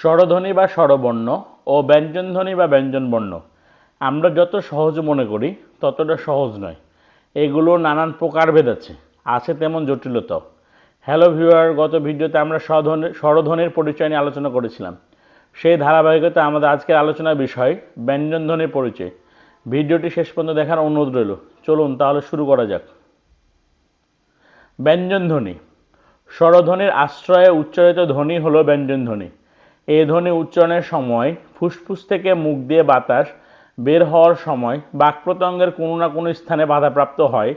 স্বরধ্বনি বা স্বরবর্ণ ও ব্যঞ্জনধ্বনি বা ব্যঞ্জনবর্ণ। আমরা যত সহজ মনে করি, ততটা সহজ নয়। এগুলো নানান প্রকারভেদ আছে আছে তেমন জটিলতাও হ্যালো ভিউয়ার গত ভিডিওতে আমরা স্বধ্বনি, স্বরধ্বনির পরিচয় নিয়ে আলোচনা করেছিলাম। সেই ধারাবাহিকতা আমাদের আজকের আলোচনার বিষয়, ব্যঞ্জনধ্বনির পরিচয়। ভিডিওটি শেষ পর্যন্ত দেখার অনুরোধ রইল। চলুন তাহলে শুরু করা যাক। ব্যঞ্জনধ্বনি। স্বরধ্বনির আশ্রয়ে উচ্চারিত ধ্বনি হলো ব্যঞ্জনধ্বনি। এই ধ্বনি উচ্চারণের সময় ফুসফুস থেকে মুখ দিয়ে বাতাস বের হওয়ার সময় বাক্প্রত্যঙ্গের কোনো না কোনো স্থানে বাধাপ্রাপ্ত হয়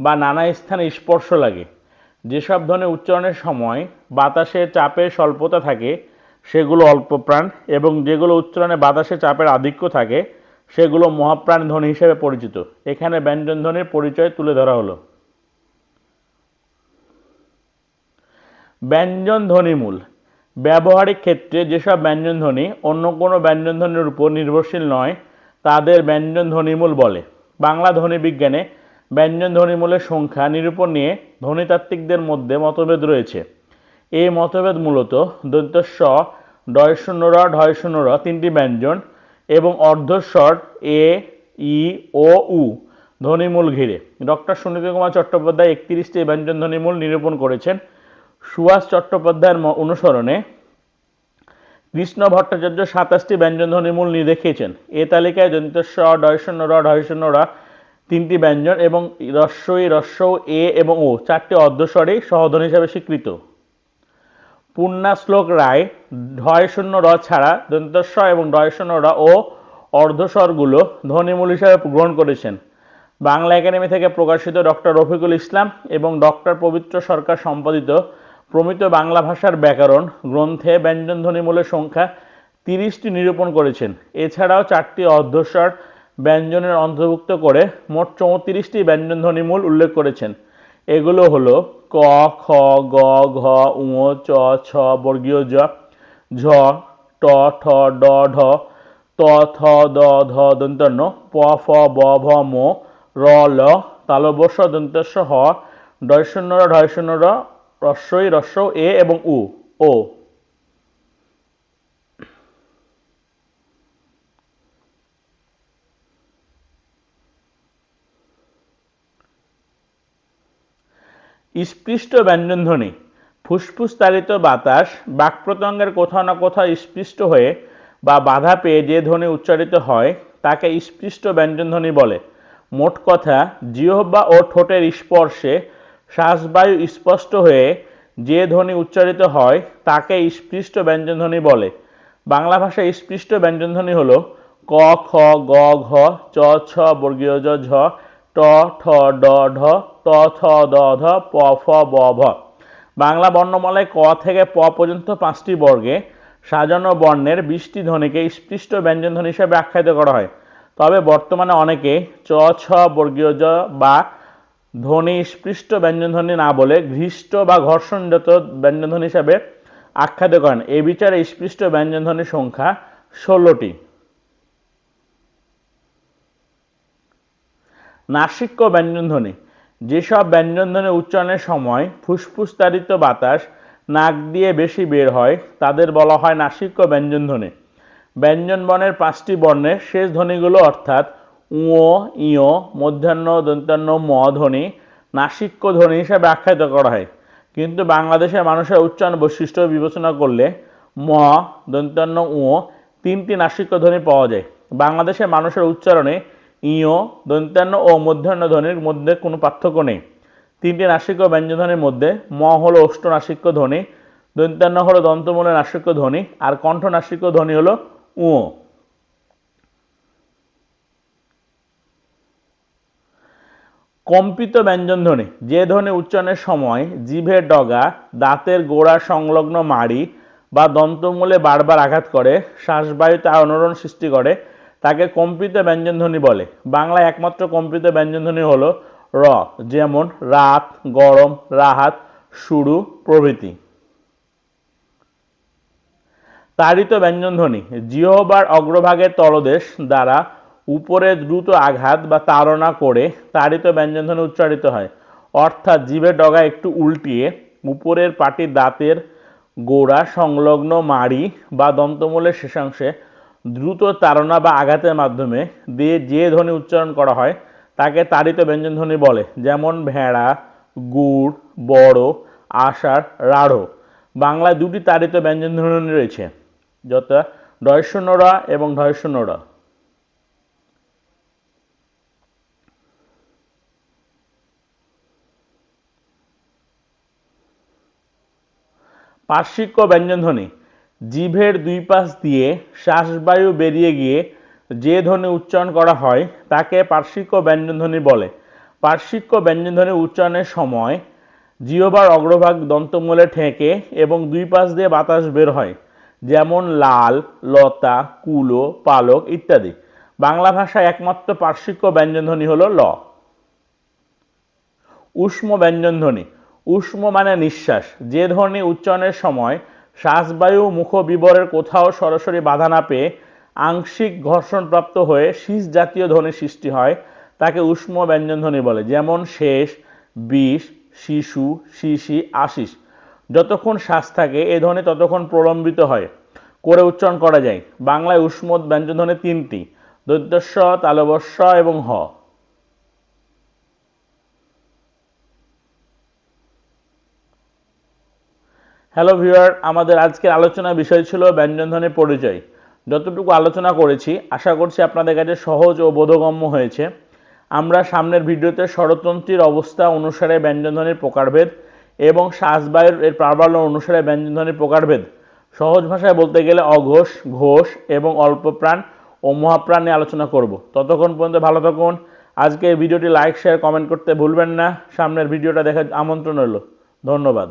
বা নানা স্থানে স্পর্শ লাগে। যেসব ধ্বনি উচ্চারণের সময় বাতাসে চাপের স্বল্পতা থাকে, সেগুলো অল্প প্রাণ এবং যেগুলো উচ্চারণে বাতাসে চাপের আধিক্য থাকে, সেগুলো মহাপ্রাণ ধ্বনি হিসেবে পরিচিত। এখানে ব্যঞ্জন ধ্বনির পরিচয় তুলে ধরা হলো। ব্যঞ্জন ধ্বনিমূল ব্যবহারিক ক্ষেত্রে যেসব ব্যঞ্জন ধ্বনি অন্য কোনো ব্যঞ্জন ধ্বনির উপর নির্ভরশীল নয়, তাদের ব্যঞ্জন ধ্বনিমূল বলে। বাংলা ধ্বনি বিজ্ঞানে ব্যঞ্জন ধ্বনিমূলের সংখ্যা নিরূপণ নিয়ে ধ্বনিতাত্ত্বিকদের মধ্যে মতভেদ রয়েছে। এই মতভেদ মূলত দৈত্যস্ব ডয় শূন্য র ঢয় শূন্য র তিনটি ব্যঞ্জন এবং অর্ধস্বর, এ, ই, ও, উ ধ্বনিমূল ঘিরে। ডক্টর সুনীত কুমার চট্টোপাধ্যায় একত্রিশটি ব্যঞ্জন ধ্বনিমূল নিরূপণ করেছেন। সুভাষ চট্টোপাধ্যায়ের অনুসরণে কৃষ্ণ ভট্টাচার্য সাতাশটি ব্যঞ্জনধ্বনিমূল নিয়ে দেখিয়েছেন। এ তালিকায় দন্তেস্ব ডয় শূন্য র ঢয় শূন্য রা তিনটি ব্যঞ্জন এবং রস্বই রস্বৌ এ এবং ও, চারটি অর্ধস্বরেই সহধ্বনি হিসাবে স্বীকৃত। পূর্ণা শ্লোক রায় ঢয় শূন্য র ছাড়া দন্তস্ব এবং ডয় শূন্য র ও অর্ধস্বরগুলো ধ্বনিমূল হিসাবে গ্রহণ করেছেন। বাংলা একাডেমি থেকে প্রকাশিত ডক্টর রফিকুল ইসলাম এবং ডক্টর পবিত্র সরকার সম্পাদিত প্রমিত বাংলা ভাষার ব্যাকরণ, গ্রন্থে ব্যঞ্জনধ্বনিমূলের সংখ্যা তিরিশটি নিরূপণ করেছেন। এছাড়াও চারটি অর্ধস্বর ব্যঞ্জনের অন্তর্ভুক্ত করে মোট চৌত্রিশটি ব্যঞ্জনধ্বনিমূল উল্লেখ করেছেন। এগুলো হলো ক, খ, গ, ঘ উ চ, ছ, বর্গীয় জ, ঝ, ট, ঠ, ড, ঢ, ত, থ, দ, ধ, দন্তন্য, প, ফ, ব, ভ, ম, র, ল তালবস্য দন্তস্য হ ডয় শূন্য র ঢয় রস্বই রস্ব এ এবং উ, ও। স্পৃষ্ট ব্যঞ্জনধ্বনি ফুসফুস তাড়িত বাতাস, বাক্প্রত্যঙ্গের কোথাও না কোথাও স্পৃষ্ট হয়ে বা বাধা পেয়ে যে ধ্বনি উচ্চারিত হয়, তাকে স্পৃষ্ট ব্যঞ্জনধ্বনি বলে। মোট কথা, জিহ্বা ও ঠোঁটের স্পর্শে শ্বাসবায়ু স্পষ্ট হয়ে যে ধ্বনি উচ্চারিত হয়, তাকে স্পৃষ্ট ব্যঞ্জনধ্বনি বলে। বাংলা ভাষায় স্পৃষ্ট ব্যঞ্জনধ্বনি হলো ক, খ, গ, ঘ, চ, ছ, বর্গীয় জ, ঝ, ট, ঠ, ড, ঢ, ত, থ, দ, ধ, প, ফ, ব, ভ। বাংলা বর্ণমালায় ক থেকে প পর্যন্ত পাঁচটি বর্গে সাজানো বর্ণের বিশটি ধ্বনিকে স্পৃষ্ট ব্যঞ্জনধ্বনি হিসেবে আখ্যায়িত করা হয়। তবে বর্তমানে অনেকে চ, ছ, বর্গীয় জ বা ধ্বনি স্পৃষ্ট ব্যঞ্জনধ্বনি না বলে ঘৃষ্ট বা ঘর্ষণজাত ব্যঞ্জনধ্বনি হিসাবে আখ্যায়িত করেন। এই বিচারে স্পৃষ্ট ব্যঞ্জনধ্বনির সংখ্যা ষোলোটি। নাসিক্য ব্যঞ্জনধ্বনি। যেসব ব্যঞ্জনধ্বনি উচ্চারণের সময় ফুসফুস তাড়িত বাতাস নাক দিয়ে বেশি বের হয়, তাদের বলা হয় নাসিক্য ব্যঞ্জনধ্বনি। ব্যঞ্জন বর্ণের পাঁচটি বর্ণের শেষ ধ্বনিগুলো অর্থাৎ উঁ, ইয়, মধ্যাহ্ন দন্তান্ন ম, ধ্বনি, নাসিক্য ধ্বনি হিসাবে আখ্যায়িত করা হয়। কিন্তু বাংলাদেশের মানুষের উচ্চারণ বৈশিষ্ট্য বিবেচনা করলে ম দন্তান্ন উ, তিনটি নাসিক্য ধ্বনি পাওয়া যায়। বাংলাদেশের মানুষের উচ্চারণে ইয় দন্তান্ন ও মধ্যাহ্ন ধ্বনির মধ্যে কোনো পার্থক্য নেই। তিনটি নাসিক্য ব্যঞ্জনধ্বনির মধ্যে ম হলো অষ্ট নাসিক্য ধ্বনি দন্তান্ন হলো দন্তমূলের নাসিক্য ধ্বনি, আর কণ্ঠ নাসিক্য ধ্বনি হলো উ। কম্পিত ব্যঞ্জনধ্বনি যে ধ্বনি উচ্চারণের সময় জিভের ডগা, দাঁতের গোড়া সংলগ্ন মাড়ি বা দন্তমূলে বারবার আঘাত করে, শ্বাসবায়ুতে আলোড়ন সৃষ্টি করে, তাকে কম্পিত ব্যঞ্জনধ্বনি বলে। বাংলায় একমাত্র কম্পিত ব্যঞ্জনধ্বনি হলো র, যেমন রাত, গরম, রাহাত, শুরু, প্রভৃতি। তাড়িত ব্যঞ্জনধ্বনি জিহ্বার অগ্রভাগের তলদেশ দ্বারা উপরে দ্রুত আঘাত বা তাড়না করে তাড়িত ব্যঞ্জনধ্বনি উচ্চারিত হয়। অর্থাৎ জিভের ডগা একটু উল্টিয়ে উপরের পাটি দাঁতের গোড়া, সংলগ্ন মাড়ি বা দন্তমূলের শেষাংশে দ্রুত তাড়না বা আঘাতের মাধ্যমে দিয়ে যে ধ্বনি উচ্চারণ করা হয়, তাকে তাড়িত ব্যঞ্জন ধ্বনি বলে। যেমন ভেড়া, গুড়, বড়, আষাঢ়, রাঢ়। বাংলায় দুটি তাড়িত ব্যঞ্জন ধ্বনি রয়েছে, যথা ডয়শূন্যরা এবং ঢয়শূন্যরা পার্শ্বিক ব্যঞ্জনধ্বনি। জিভের দুই পাশ দিয়ে শ্বাসবায়ু বেরিয়ে গিয়ে যে ধ্বনি উচ্চারণ করা হয়, তাকে পার্শ্বিক ব্যঞ্জনধ্বনি বলে। পার্শ্বিক ব্যঞ্জনধ্বনি উচ্চারণের সময় জিহ্বার অগ্রভাগ দন্তমূলে ঠেকে এবং দুই পাশ দিয়ে বাতাস বের হয়, যেমন লাল, লতা, কুলো, পালক ইত্যাদি। বাংলা ভাষায় একমাত্র পার্শ্বিক ব্যঞ্জনধ্বনি হলো ল। উষ্ম ব্যঞ্জনধ্বনি। উষ্ম মানে নিঃশ্বাস। যে ধ্বনি উচ্চারণের সময় শ্বাসবায়ু মুখবিবরের কোথাও সরাসরি বাধা না পেয়ে আংশিক ঘর্ষণপ্রাপ্ত হয়ে শীষ জাতীয় ধ্বনি সৃষ্টি হয়, তাকে উষ্ম ব্যঞ্জনধ্বনি বলে, যেমন শেষ, বিষ, শিশু, শিশি, আশিস। যতক্ষণ শ্বাস থাকে, এ ধ্বনি ততক্ষণ প্রলম্বিত হয়। করে উচ্চারণ করা যায়। বাংলায় উষ্ম ব্যঞ্জনধ্বনি তিনটি, দৈত্যস্ব তালবস্য এবং হ। হ্যালো ভিউয়ার আমাদের আজকের আলোচনার বিষয় ছিল ব্যঞ্জনধ্বনির পরিচয়। যতটুকু আলোচনা করেছি, আশা করছি আপনাদের কাছে সহজ ও বোধগম্য হয়েছে। আমরা সামনের ভিডিওতে স্বরতন্ত্রীর অবস্থা অনুসারে ব্যঞ্জনধ্বনির প্রকারভেদ এবং শ্বাসবায়ুর এর প্রাবল্য অনুসারে ব্যঞ্জনধ্বনির প্রকারভেদ। সহজ ভাষায় বলতে গেলে অঘোষ, ঘোষ এবং অল্পপ্রাণ ও মহাপ্রাণ নিয়ে আলোচনা করব। ততক্ষণ পর্যন্ত ভালো থাকুন। আজকে ভিডিওটি লাইক শেয়ার কমেন্ট করতে ভুলবেন না। সামনের ভিডিওটা দেখার আমন্ত্রণ রইল। ধন্যবাদ।